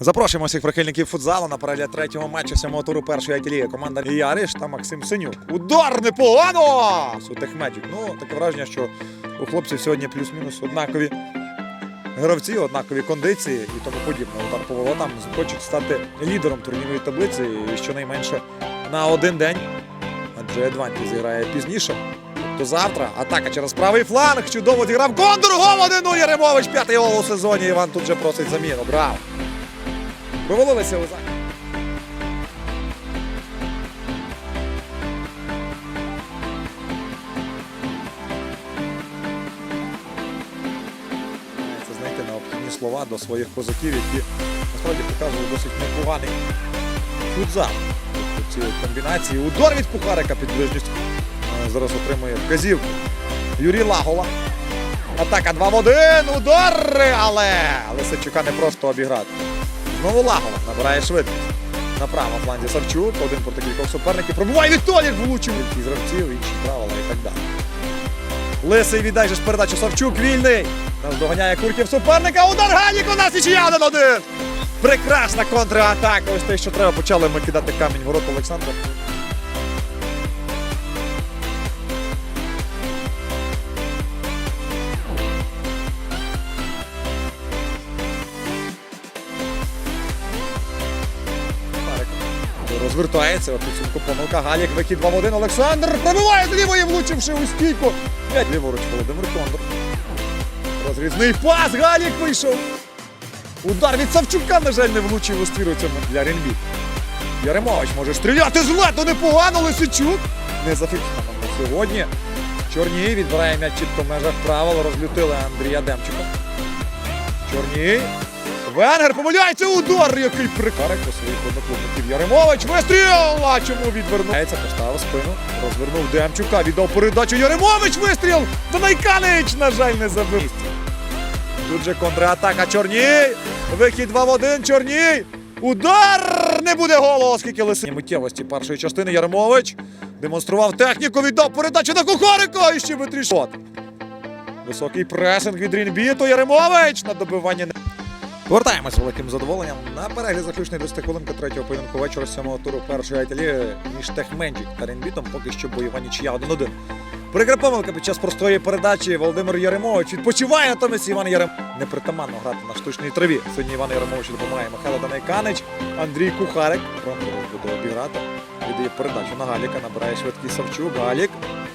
Запрошуємо всіх прихильників футзалу на перегляд третього матчу сьомого туру першої АТЛІ. Команда Яриш та Максим Синюк. Удар непогано! Сутих Меджик. Ну, таке враження, що у хлопців сьогодні плюс-мінус однакові гравці, однакові кондиції і тому подібне. Удар по воротам хочуть стати лідером турнірної таблиці і щонайменше на один день. Адже Едванті зіграє пізніше. То завтра атака через правий фланг. Чудово зіграв Кондор. Гол 1-0. Яремович. П'ятий гол у сезоні. Іван тут же просить заміну. Браво! Провалилися у захід. Це знайти необхідні слова до своїх козаків, які насправді показували досить непоганий футзал. Тобто ці комбінації. Удар від Пухарика під ближністю. Е, Зараз отримує вказівку. Юрій Лагола. Атака 2 в 1. Удар! Але Лисичука не просто обіграти. Знову Лагова набирає швидкість. На правому фланзі Савчук, один проти кількох суперників. Пробуває Вітолік влучив. Із гравців, інші правила і так далі. Лисий віддай же ж передачу Савчук вільний. Нас доганяє Курків суперника. Удар Ганік у нас і 1-1. Прекрасна контратака. Ось те, що треба. Почали ми кидати камінь ворот Олександра. Розвертається, підсумку помилка. Галік, вихід 2 в 1. Олександр пробиває з лівої, влучивши у стійку. Ліворуч Володимир Кондор. Розрізний пас. Галік вийшов. Удар від Савчука, на жаль, не влучив у ствір у цьому для Ренбі. Яремович може стріляти з лету непогано, Лисичук. Не зафіксовано сьогодні. Чорній відбирає м'яч чітко в межах правил. Розлютили Андрія Демчука. Чорній. Венгер помиляється удар, який прикарик у своїх одноклубників. Яремович вистріл! А чому відвернувається? Поставив спину, розвернув Демчука, віддав передачу. Яремович вистріл! Донайканич, на жаль, не забив. Тут же контратака Чорній. Вихід 2 в 1. Чорній. Удар! Не буде голу, оскільки лиси. Миттєвості першої частини Яремович демонстрував техніку, віддав передачу на Кухарика і ще витрішот. Високий пресинг від Рінбіту. Яремович на добивання не. Повертаємось великим задоволенням на перегляд заключної 10 хвилинки третього поєдинку вечора сьомого туру першої айталі між Техменджік та Ренбітом. Поки що бойова нічия 1-1. Прикра помилка під час простої передачі Володимир Яремович відпочиває натомість Іван Ярем. Непритаманно грати на штучній траві. Сьогодні Іван Яремович допомагає Михайло Данайканич, Андрій Кухарик. Проморов буде обіграти. Віддає передачу на Галіка, набирає швидкий Савчук. Галік.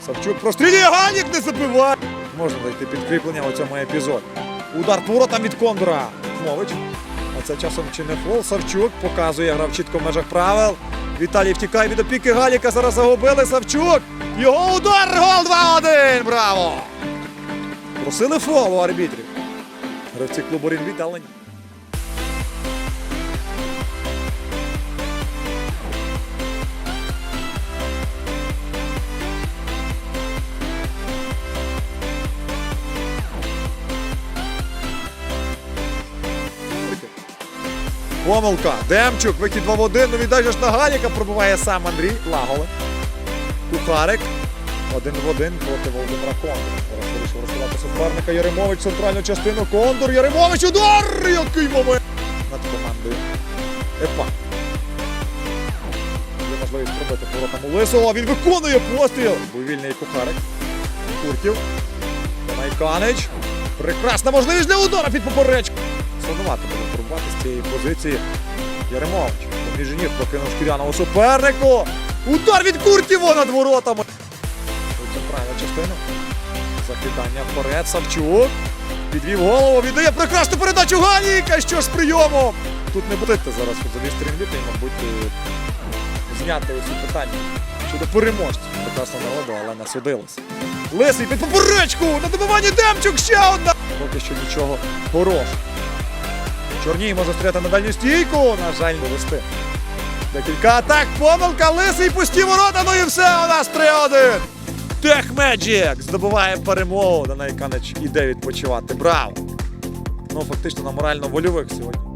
Савчук прострілює Галік, не забиває. Можна знайти підкріплення у цьому епізоді. Удар поворотом від Кондора. Хмович. А це часом чи не фол. Савчук показує, грав чітко в межах правил. Віталій втікає від опіки Галіка. Зараз загубили Савчук. Його удар. Гол 2-1. Браво! Просили фол у арбітрів. Гравці клубу ні. Помилка. Демчук, вихід 2 в 1. Ну віддай ж на Галіка пробиває сам Андрій Лаголе. Кухарик. Один в один проти Володимира Кондора. Зараз вирішив розсувати суперника Яремович центральну частину. Кондор. Яремович. Удар! Який момент! Над командою. Епа. Є можливість пробити поворотом Лисова. Він виконує постріл. Вивільний Кухарик. Курків. Найканич. Прекрасна можливість для удара під поперечку. Сонувати буде турбувати з цієї позиції. Яремович. Міжнір прокинув шкіряного супернику. Удар від Куртєва над воротами. Ось Центральна частина. Закидання вперед. Савчук. Підвів голову, віддає прекрасну передачу Ганіка. Що ж з прийомом? Тут не будете зараз футболіст Рінвіта і, мабуть, е, зняти усі питання щодо переможців. Прекрасна нагода, але не. Лисий під поперечку! На добиванні Демчук ще одна! Поки що нічого хорошого. Чорній може стріляти на дальню стійку. На жаль, не вести. Декілька атак, помилка, лисий пусті ворота, ну і все, у нас 3-1. Техмеджік здобуває перемогу. Данай канеч. іде відпочивати. Браво! Ну, фактично на морально-вольових сьогодні.